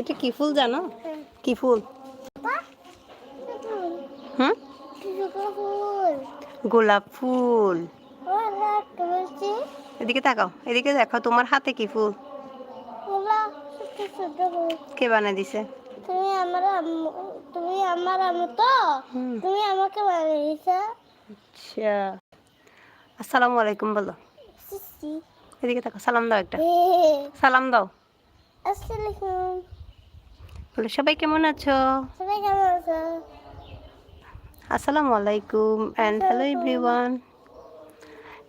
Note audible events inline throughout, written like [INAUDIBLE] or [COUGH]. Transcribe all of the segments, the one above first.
এটা কি ফুল জানো? হ্যাঁ। কি ফুল? হুম গোলাপ ফুল। এদিকে তাকাও, এদিকে দেখো, তোমার হাতে কি ফুল? কে বানিয়ে দিছে? তুমি আমার তুমি আমার আম্মু তো তুমি আমাকে বানিয়েছো আচ্ছা। আসসালামু আলাইকুম, বলো। এদিকে তাকাও সালাম দাও একটা। সালাম দাও। আসসালামু বলে সবাই কেমন আছো? সবাই কেমন আছো? আসসালামু আলাইকুম অ্যান্ড হ্যালো এভরিওয়ান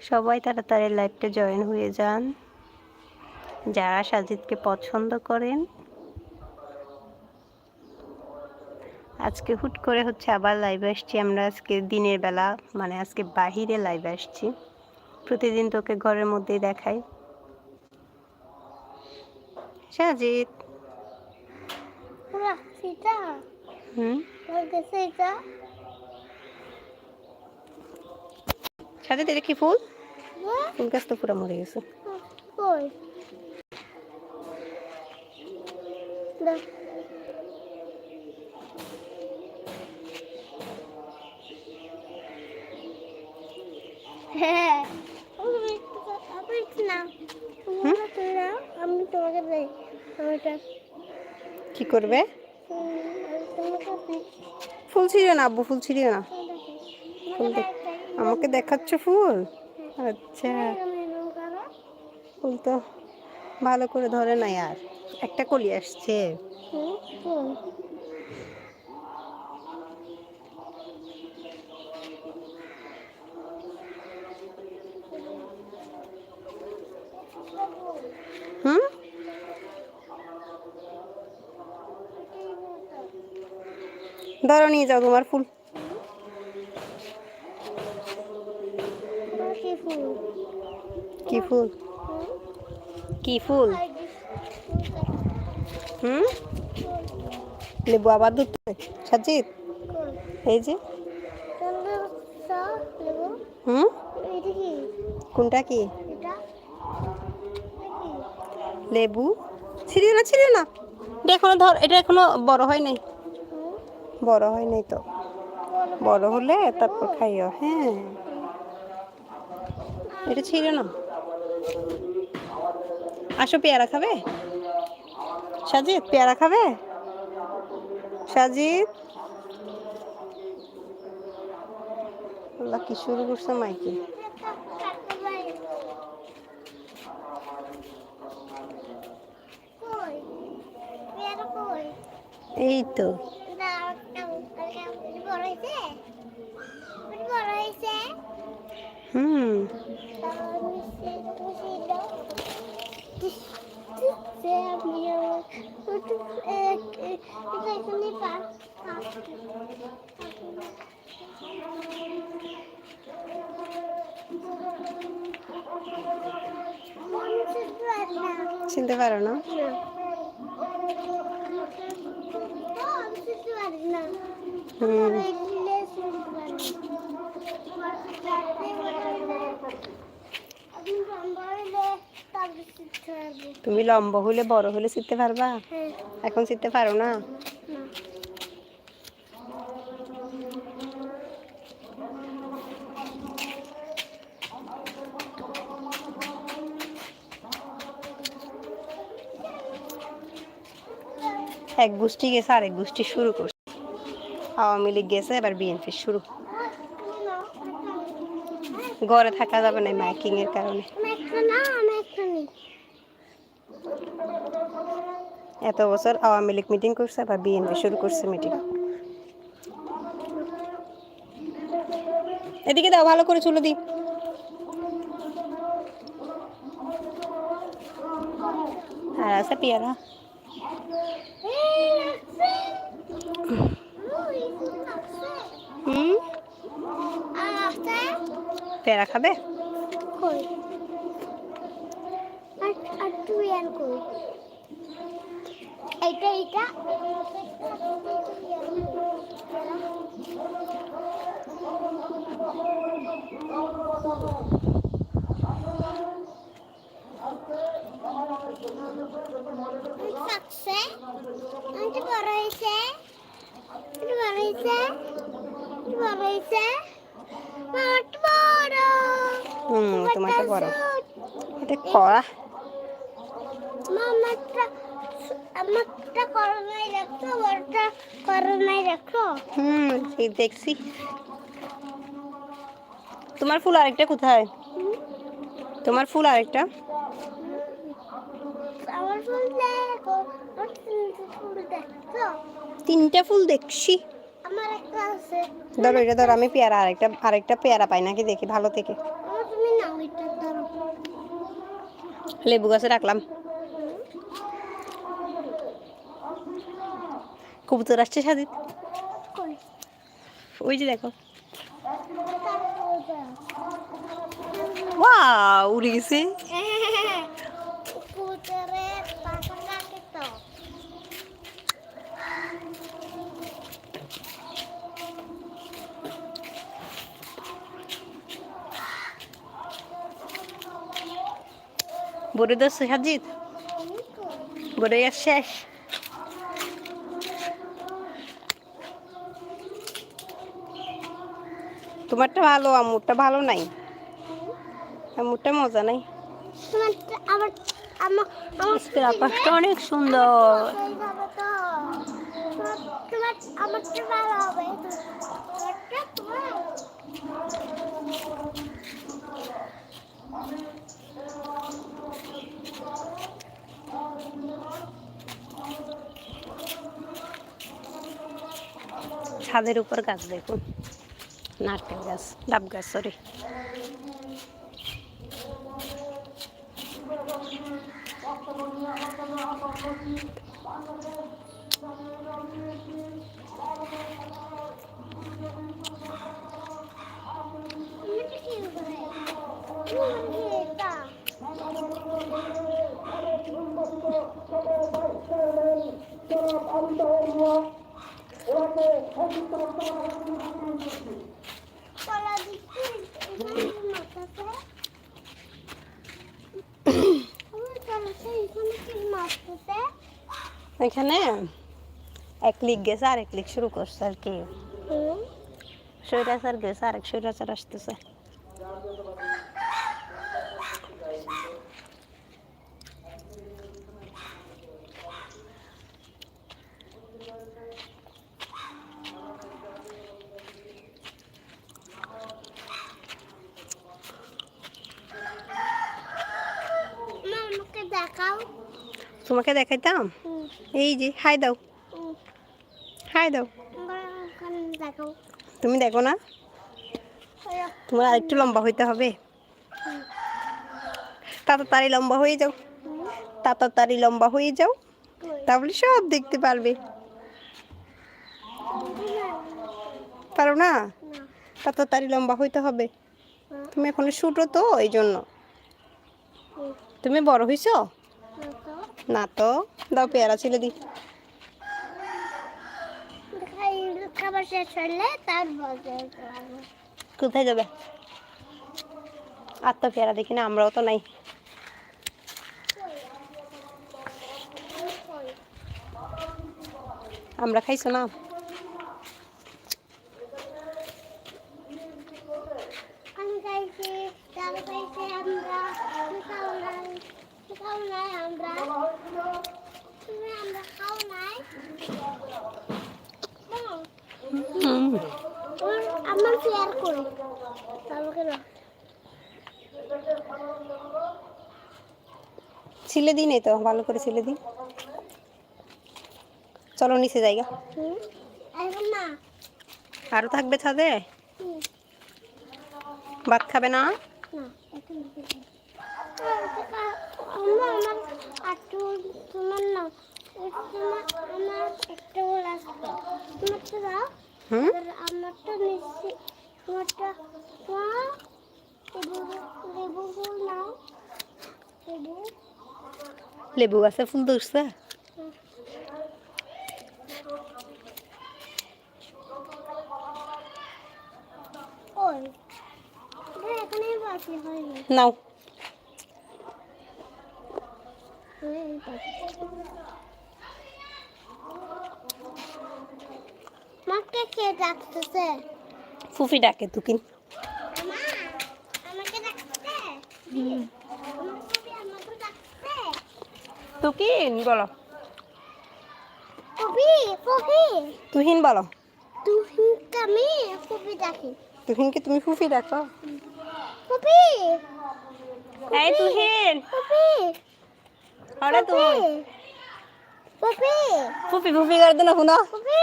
সবাই তাড়াতাড়ি লাইভটা জয়েন হয়ে যান। যারা সাজিদকে পছন্দ করেন আজকে হুট করে হচ্ছে আবার লাইভ আসছি। আমরা আজকে দিনের বেলা মানে আজকে বাহিরে লাইভ আসছি। প্রতিদিন তোকে ঘরের মধ্যেই দেখাই। সিটা হুম? এটা কি ফুল? ফুল গাছ তো পুরো মরে গেছে কই দেখ হ্যাঁ আমি আপনি না তুমি না আমি তোমাকে দেই আমারটা কি করবে? ফুল ছিঁড়িও না আব্বু, ফুল ছিঁড়িও না। ফুল আমাকে দেখাচ্ছ ফুল? আচ্ছা। ফুল তো ভালো করে ধরে নাই আর। একটা কলি আসছে। হুম? ধরো নিয়ে যাও তোমার ফুল। কি ফুল? কি ফুল? হুম? লেবু আবার ধরতে সাজিদ? এই যে। হুম? কোনটা কি? লেবু? ছিঁড়িও না ছিঁড়িও না। এটা এখনও ধর এটা এখনও বড় হয় নাই। বড় হয় নাই তো। বড় হলে তারপর খাইও হ্যাঁ। এটা ছিল না আসো পেয়ারা খাবে? সাজিদ পেয়ারা খাবে? সাজিদ? আল্লাহ কি শুরু করছে মাইকে? এই তো। হুম চিনতে পারো না হুম তুমি লম্বা হলে বড় হলে শিখতে পারবা? এখন শিখতে পারো না। এক গোষ্ঠী গেছে আরেক গোষ্ঠী শুরু করছে। আওয়ামী লীগ গেছে, এবার বিএনপি শুরু। ঘরে থাকা যাবে না মাইকিং এর কারণে। এত বছর আওয়ামী লীগ মিটিং করছে, আবার বিএনপি শুরু করছে মিটিং। এদিকে দাও, ভালো করে চুলো দি আর আছে পেয়ারা? হুম? পেয়ারা খাবে? থাকছে একটু বড় হয়েছে একটু বড় হয়েছে একটু বড় হয়েছে? মামাটা বড় হুম তোমারটা বড়। এটা কড়া। হুম দেখছি। তোমার ফুল আরেকটা কোথায়? তোমার ফুল আরেকটা? তিনটে ফুল দেখছি। ধরো এটা ধরো আমি পেয়ারা আরেকটা আরেকটা পেয়ারা পাই নাকি দেখি ভালো থেকে লেবু গাছে রাখলাম। কবুতর আসছে সাদিত ওই যে দেখো। ওয়া উড়ে গেছে [LAUGHS] কবুতরের পাখা কাটে তো বড়ে দোষ সাজিত বড়ে শেষ তোমারটা ভালো আমুরটা ভালো নাই। আমুরটা মজা নাই। আজকের আকাশটা অনেক সুন্দর এইভাবে তো তোমার তোমার আমারটা ভালো হবে তোমারটা তোমার ছাদের উপর গাছ দেখুন। নারকেল গাছ ডাব গাছ সরি আমারটা কি হবে আমার এটা কলা দিচ্ছি এখানে মাথাতে আমার কলাতে এখানে কি মাথাতে এখানে এক লিক গেছে আর এক লিক শুরু করছে আর কি। হুম। স্বৈরাচার গেছে আর এক স্বৈরাচার আসতেছে মা আমাকে দেখাও তোমাকে দেখাইতাম? এই যে হাই দাও। হাই দাও। তুমি দেখো না? তোমার আরেকটু লম্বা হইতে হবে। তাড়াতাড়ি লম্বা হয়ে যাও। তাড়াতাড়ি লম্বা হয়ে যাও। তাহলে সব দেখতে পারবে। পারো না? তাড়াতাড়ি লম্বা হইতে হবে। তুমি এখন শুটো তো এই জন্য তুমি বড় হইছো? না তো দাও পেয়ারা ছিলে দি খাবার শেষ হলে তার কোথায় যাবে? আর তো পেয়ারা দেখি না আমরাও তো নাই। আমরা খাইছো না আমি খাইছি চাল খাইছি আমরা খাও নাই খাও নাই আমরা তুমি আমরা খাও নাই দাও। হুম। আমার- আমার শেয়ার করি আমাকে দাও ছিলে দিই নেই তো, ভালো করে ছিলে দিই। চলো নিচে জায়গা আরও থাকবে ছাদে? ভাত খাবে না? হুম? লেবু গাছে ফুল ধরছে? নাও। মাকে কে ডাকতেছে? ফুফি ডাকে তুকিন। আমা আমাকে ডাকতেছে আমার কবি আমাকে ডাকতেছে তুকিন বলো। কবি কবি। তুহিন বলো। তুই কামি কবি ডাকি। তুহিনকে তুমি ফুফি ডাকো? কবি এই তুহিন। কবি আরে তুমি। কবি। ফুফি ফুফি করে দেনা শুনো। কবি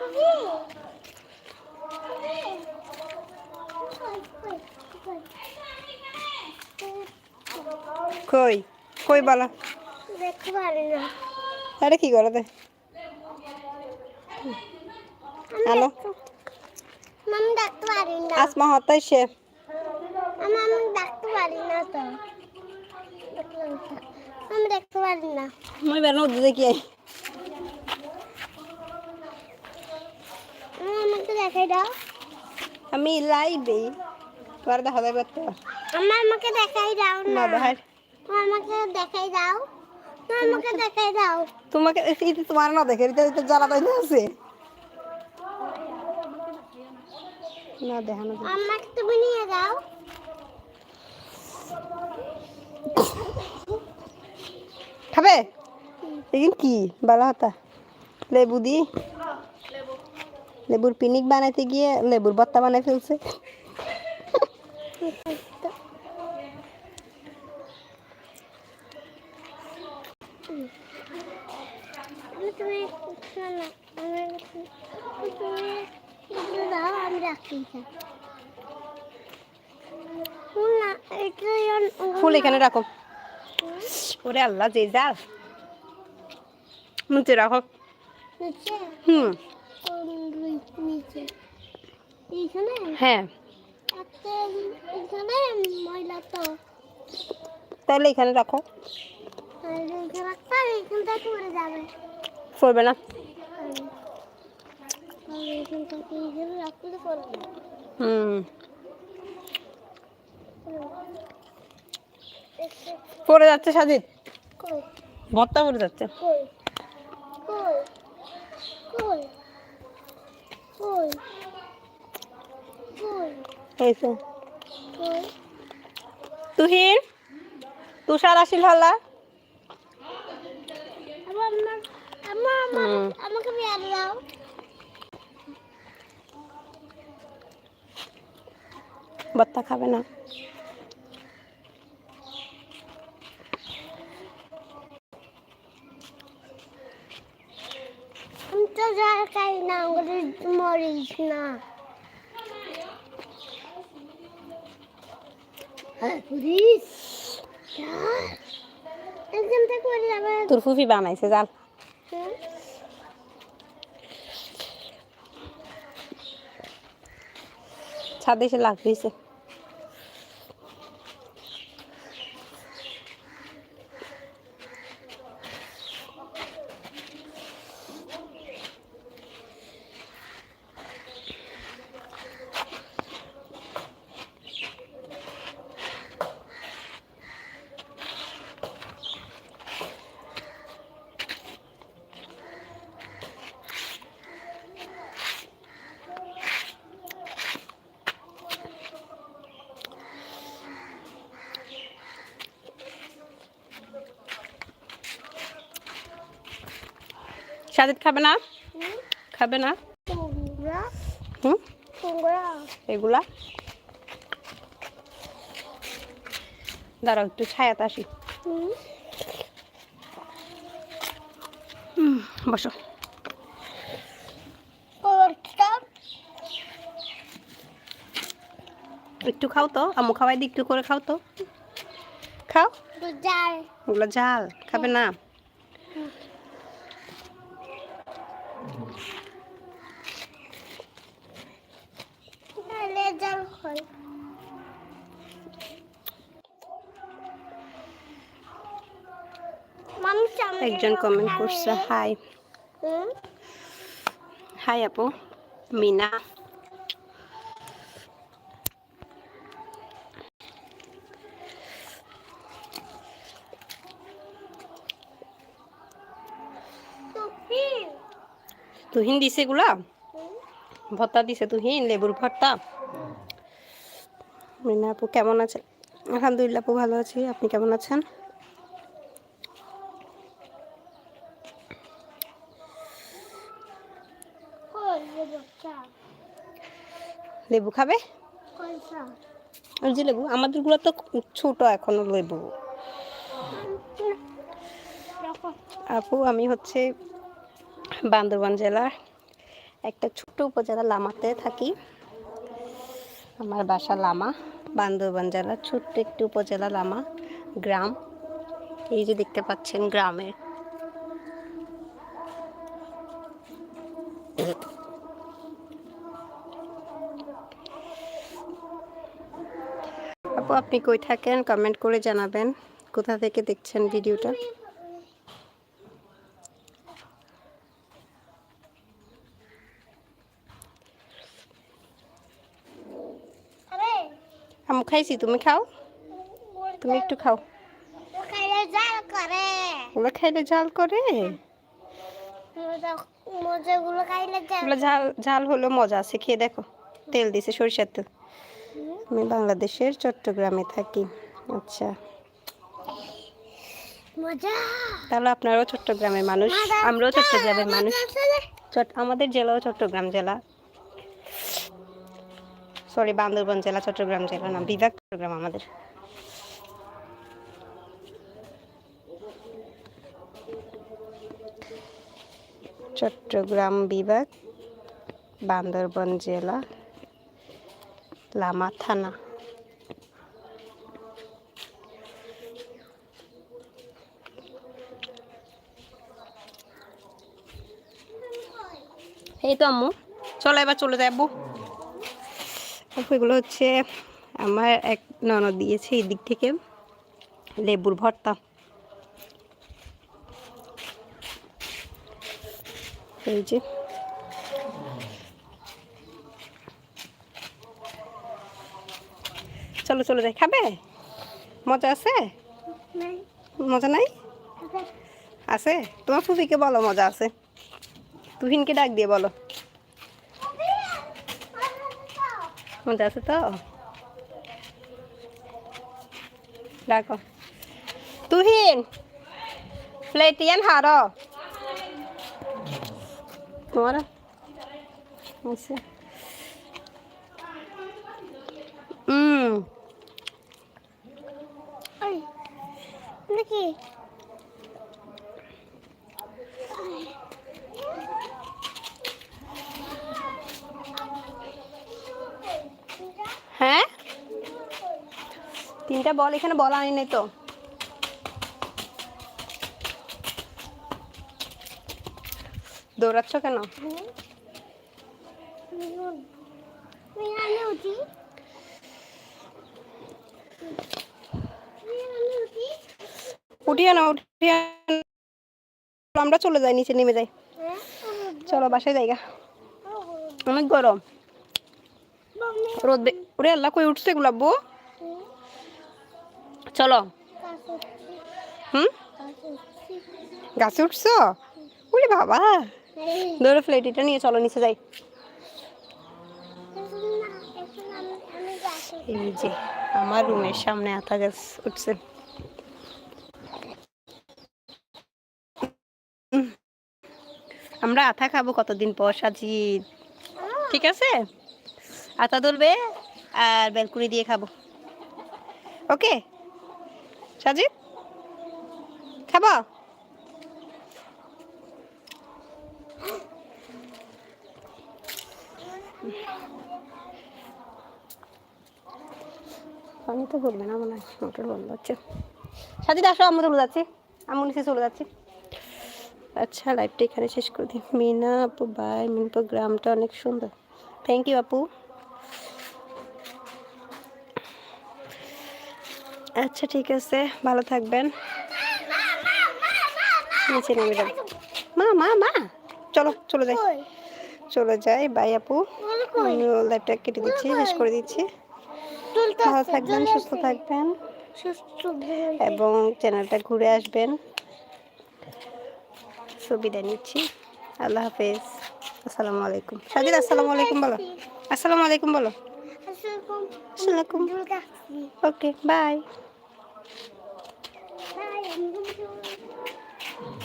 কবি। কই কই বলো। দেখতে পারি না। আরে কি করো দে? হ্যালো? আমি ডাকতে পারি না। আসমা হতাই সে। আমি আমি ডাকতে পারি না তো। আমি দেখতে পারি না। মই বের নদী দেখি আই। আমি আমাকে দেখাই দাও। আমি লাইবে। তোর দেখা যাবে তো। আমি আমাকে দেখাই দাও না। আমাকে দেখাই দাও। আমাকে দেখাই দাও। তোমাকে এটা তোমার না দেখে এটা এটা জ্বালা তাই আছে? না দেখানো আমাকে তুমি নিয়ে যাও। খাবে? এগিন কি ভালো হতা। লেবু দি। লেবুর পিনিক বানাইতে গিয়ে লেবুর ভর্তা বানাই ফেলছে। তুমি শোনো আমি তুমি এগুলো দাও আমি রাখি না এটা ফুল এখানে রাখো। ওরে আল্লাহ যে জাল নিচে রাখো। হুম। হ্যাঁ। একটা ময়লা তো তাহলে এখানে রাখো। এখানে একটা এখানটা পড়ে যাবে। পড়বে না। যাচ্ছে সাজিদ। যাচ্ছে। তুহিন তুষার আসিল হল্লা। আমাকে বিয়ার দাও। ভর্তা খাবে না। তো খাই না ওগুলো মরিস না। হ্যাঁ তোর ফুফি বানাইছে জাল? ছাদে এসে লাগতেছে সাজিদ খাবে না? খাবে না? হুম? এগুলা? দাঁড়াও একটু ছায়াতে আসি। বসো। একটু খাও তো আম্মু খাওয়াই দি একটু করে খাও তো। খাও? যায় ওগুলো ঝাল খাবে না তাহলে জল হয় মানুষ আমাকে একজন কমেন্ট করছে হাই হুম? হাই আপু মিনা তুহিন দিছে এগুলা। ভর্তা দিছে তুহিন, লেবুর ভর্তা। মিনা আপু কেমন আছে? আলহামদুলিল্লাহ আপু ভালো আছি। আপনি কেমন আছেন? লেবু খাবে? ওই যে লেবু আমাদেরগুলো তো ছোট এখনও লেবু। আপু, আমি হচ্ছে বান্দরবান জেলার একটা ছোট্ট উপজেলা লামাতে থাকি। আমার বাসা লামা, বান্দরবান জেলার ছোট্ট একটি উপজেলা লামা গ্রাম। এই যে দেখতে পাচ্ছেন গ্রামে। আপু, আপনি কই থাকেন? কমেন্ট করে জানাবেন। কোথা থেকে দেখছেন ভিডিওটা আরে আমি খাইছি তুমি খাও? তুমি একটু খাও। করে। ওগুলো খাইলে করে? জাল ওগুলো ঝাল ঝাল হলো মজা। আছে খেয়ে দেখো তেল দিছে সরিষার তেল। আমি বাংলাদেশের চট্টগ্রামে থাকি। আচ্ছা। তাহলে আপনারাও চট্টগ্রামের মানুষ আমরাও চট্টগ্রামের মানুষ। আমাদের জেলাও চট্টগ্রাম জেলা। সরি বান্দরবান জেলা চট্টগ্রাম জেলা না বিভাগ চট্টগ্রাম আমাদের চট্টগ্রাম বিভাগ বান্দরবন জেলা লামা থানা এই তো আম্মু চলো এবার চলে যাব এগুলো হচ্ছে আমার এক ননদ দিয়েছে এই দিক থেকে লেবুর ভর্তা। এই যে। চলো চলে যাই। খাবে? মজা আছে? মজা নাই? আছে? তোমার ফুফিকে বলো মজা আছে। তুহিনকে ডাক দিয়ে বলো। মজা আছে তো? ডাকো তুহিন প্লেটিয়ান হার। তোমার আচ্ছা। হুম ওই হ্যাঁ? তিনটা বল এখানে বল আনি নাই তো। দৌড়াচ্ছ কেন? উঠিয়ে না উঠিয়ে আমরা চলে যাই, নিচে নেমে যাই। চলো, বাসায় জায়গা অনেক গরম। রোদ ওরে আল্লাহ, কই উঠছে গুলাব্বু চলো। হুম? গাছে উঠছো? উরে বাবা। দৌড়ে ফ্লেটিটা নিয়ে চলো, নিচে যাই। এই যে, আমার রুমের সামনে আতা গাছ উঠছে। আমরা আতা খাব কতদিন পর, সাজিদ। ঠিক আছে? আতা ধরবে? আর বেলকুনি দিয়ে খাব। ওকে? সাজিদ? খাব? পানি তো বলবে না মনে হয় মোটর বন্ধ হচ্ছে। সাজিদ আসো আমরা চলে যাচ্ছি। আমি নিচে চলে যাচ্ছি। আচ্ছা লাইভটা এখানে শেষ করে দিই। মিনা আপু বাই মিনপো গ্রামটা অনেক সুন্দর। থ্যাংক ইউ আপু। আচ্ছা ঠিক আছে ভালো থাকবেন। নিচে নেমে যান মা মা মা। চলো চলে যাই। চলে যাই বাই আপু। আমি লাইভটা কেটে দিচ্ছি শেষ করে দিচ্ছি। ভালো থাকবেন সুস্থ থাকবেন। এবং চ্যানেলটা ঘুরে আসবেন। সুবিধা নিচ্ছি। আল্লাহ হাফেজ। আসসালামু আলাইকুম। সাজিদ আসসালামু আলাইকুম বলো। আসসালামু আলাইকুম বলো। আসসালাম আসছি ওকে বাই